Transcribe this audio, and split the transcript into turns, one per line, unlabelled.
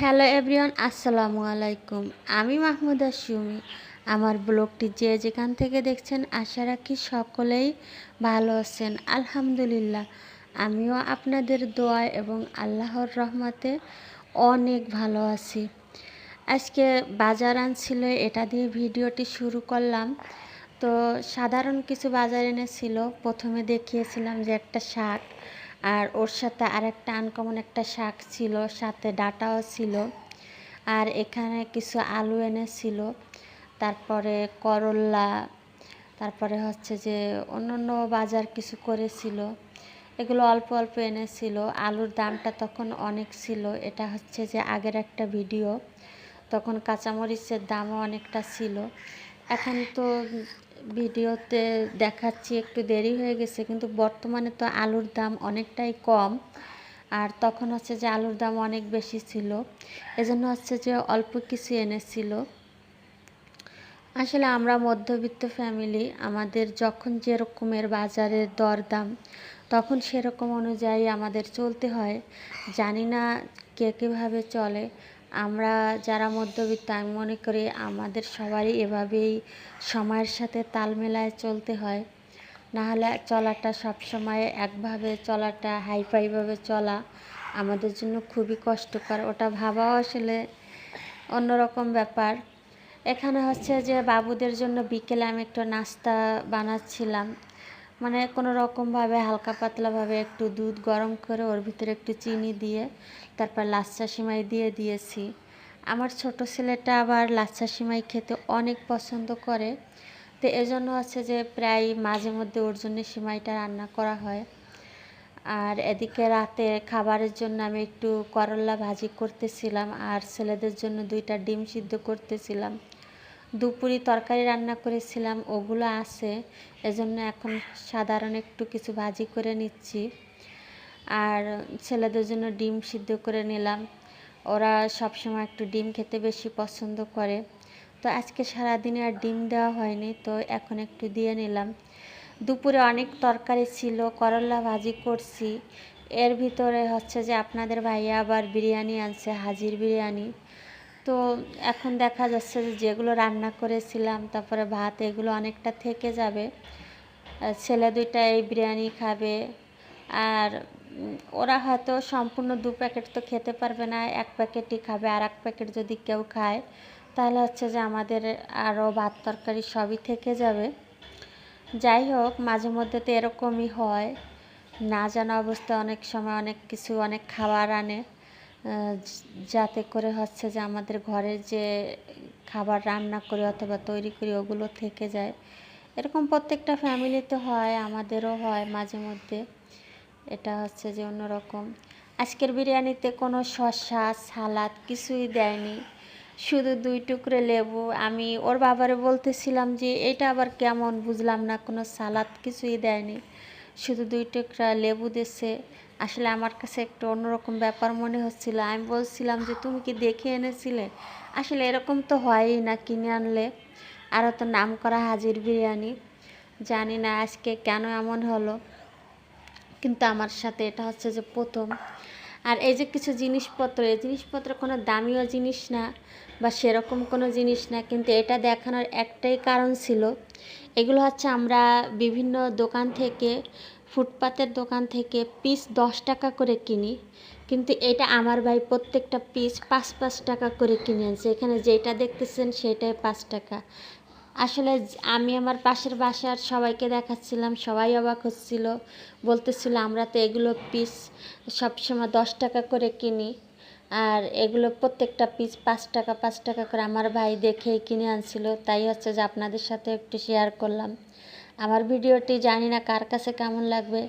Hello everyone আসসালামু আলাইকুম। আমি মাহমুদা সুমি। আমার ব্লগটি যে যেখান থেকে দেখছেন, আশা রাখি সকলেই ভালো আছেন। আলহামদুলিল্লাহ, আমিও আপনাদের দোয়া এবং আল্লাহর রহমতে অনেক ভালো আছি। আজকে বাজার আনছিল, এটা দিয়ে ভিডিওটি শুরু করলাম। তো সাধারণ কিছু বাজার এনেছিল। প্রথমে দেখিয়েছিলাম যে একটা শাক। আর ওর সাথে আরেকটা আনকমন একটা শাক ছিল, সাথে ডাটাও ছিল, আর এখানে কিছু আলু এনেছিল, তারপরে করল্লা তারপরে হচ্ছে যে অন্য অন্য বাজার কিছু করেছিল, এগুলো অল্প অল্প এনেছিল, আলুর দামটা তখন অনেক ছিল, এটা হচ্ছে যে আগের একটা ভিডিও তখন কাঁচামরিচের দামও অনেকটা ছিল, এখন তো ভিডিওতে দেখাচ্ছি, একটু দেরি হয়ে গেছে, কিন্তু বর্তমানে তো আলুর দাম অনেকটাই কম। আর তখন হচ্ছে যে আলুর দাম অনেক বেশি ছিল। এজন্য হচ্ছে যে অল্প কিছু এনেছিল। আসলে আমরা মধ্যবিত্ত ফ্যামিলি আমাদের যখন যেরকমের বাজারের দরদাম, তখন সেরকম অনুযায়ী আমাদের চলতে হয়। জানি না কে কীভাবে চলে আমরা যারা মধ্যবিত্ত, আমি মনে করি আমাদের সবারই এভাবেই সময়ের সাথে তাল মেলায় চলতে হয়। নাহলে চলাটা সবসময় একভাবে চলাটা হাইফাইভাবে চলা আমাদের জন্য খুবই কষ্টকর। ওটা ভাবাও আসলে অন্যরকম ব্যাপার। এখানে হচ্ছে যে বাবুদের জন্য বিকেলে আমি একটু নাস্তা বানাচ্ছিলাম। মানে কোনো রকমভাবে, হালকা পাতলাভাবে একটু দুধ গরম করে ওর ভিতরে একটু চিনি দিয়ে, তারপর লাচ্ছা সিমাই দিয়ে দিয়েছি। আমার ছোট ছেলেটা আবার লাচ্ছা সিমাই খেতে অনেক পছন্দ করে। তো এজন্য হচ্ছে যে প্রায় মাঝে মধ্যে ওর জন্য সিমাইটা রান্না করা হয়। আর এদিকে রাতে খাবারের জন্য আমি একটু করল্লা ভাজি করতেছিলাম আর ছেলেদের জন্য দুইটা ডিম সিদ্ধ করতেছিলাম। দুপুরি তরকারি রান্না করেছিলাম, ওগুলো আছে, এজন্য এখন সাধারণ একটু কিছু ভাজি করে নিচ্ছি। আর ছেলেদের জন্য ডিম সিদ্ধ করে নিলাম। ওরা সবসময় একটু ডিম খেতে বেশি পছন্দ করে। তো আজকে সারাদিনে আর ডিম দেওয়া হয়নি, তো এখন একটু দিয়ে নিলাম। দুপুরে অনেক তরকারি ছিল, করলা ভাজি করছি। এর ভিতরে হচ্ছে যে আপনাদের ভাইয়া আবার বিরিয়ানি আনছে, হাজির বিরিয়ানি। তো এখন দেখা যাচ্ছে যে যেগুলো রান্না করেছিলাম, তারপরে ভাত, এগুলো অনেকটা থেকে যাবে। ছেলে দুইটা এই বিরিয়ানি খাবে। আর ওরা হয়তো সম্পূর্ণ দু প্যাকেট তো খেতে পারবে না, এক প্যাকেটই খাবে। আর এক প্যাকেট যদি কেউ খায়, তাহলে হচ্ছে যে আমাদের আরও ভাত তরকারি সবই থেকে যাবে। যাই হোক, মাঝে মধ্যে তো এরকমই হয়। না জানা অবস্থায় অনেক সময় অনেক কিছু, অনেক খাবার আনে। যাতে করে হচ্ছে যে আমাদের ঘরে যে খাবার রান্না করি অথবা তৈরি করি, ওগুলো থেকে যায়। এরকম প্রত্যেকটা ফ্যামিলিতে হয়, আমাদেরও হয় মাঝে মধ্যে। এটা হচ্ছে যে অন্যরকম। আজকের বিরিয়ানিতে কোনো শসা, সালাদ কিছুই দেয়নি। শুধু দুই টুকরে লেবু। আমি ওর বাবারে বলতেছিলাম যে, এটা আবার কেমন? বুঝলাম না, কোনো সালাদ কিছুই দেয়নি। শুধু দুই টুকরা লেবু দিছে। আসলে আমার কাছে একটু অন্যরকম ব্যাপার মনে হচ্ছিল। আমি বলছিলাম যে, তুমি কি দেখে এনেছিলে? আসলে এরকম তো হয়ই না কিনে আনলে। আরও তো নাম করা হাজির বিরিয়ানি। জানি না আজকে কেন এমন হলো। কিন্তু আমার সাথে এটা হচ্ছে যে প্রথম। আর এই যে কিছু জিনিসপত্র, এই জিনিসপত্র কোনো দামিও জিনিস না বা সেরকম কোনো জিনিস না। কিন্তু এটা দেখানোর একটাই কারণ ছিল। এগুলো হচ্ছে আমরা বিভিন্ন দোকান থেকে ফুটপাতের দোকান থেকে পিস দশ টাকা করে কিনি। কিন্তু এটা আমার ভাই প্রত্যেকটা পিস পাঁচ পাঁচ টাকা করে কিনে আনছে। এখানে যেটা দেখতেছেন সেটাই পাঁচ টাকা। আসলে আমি আমার পাশের বাসার সবাইকে দেখাচ্ছিলাম, সবাই অবাক হচ্ছিল। বলতেছিল, আমরা তো এগুলো পিস সবসময় দশ টাকা করে কিনি। আর এগুলো প্রত্যেকটা পিস পাঁচ টাকা পাঁচ টাকা করে আমার ভাই দেখেই কিনে আনছিল। তাই হচ্ছে যে আপনাদের সাথে একটু শেয়ার করলাম। আমার ভিডিওটি জানি না কার কাছে কেমন লাগবে।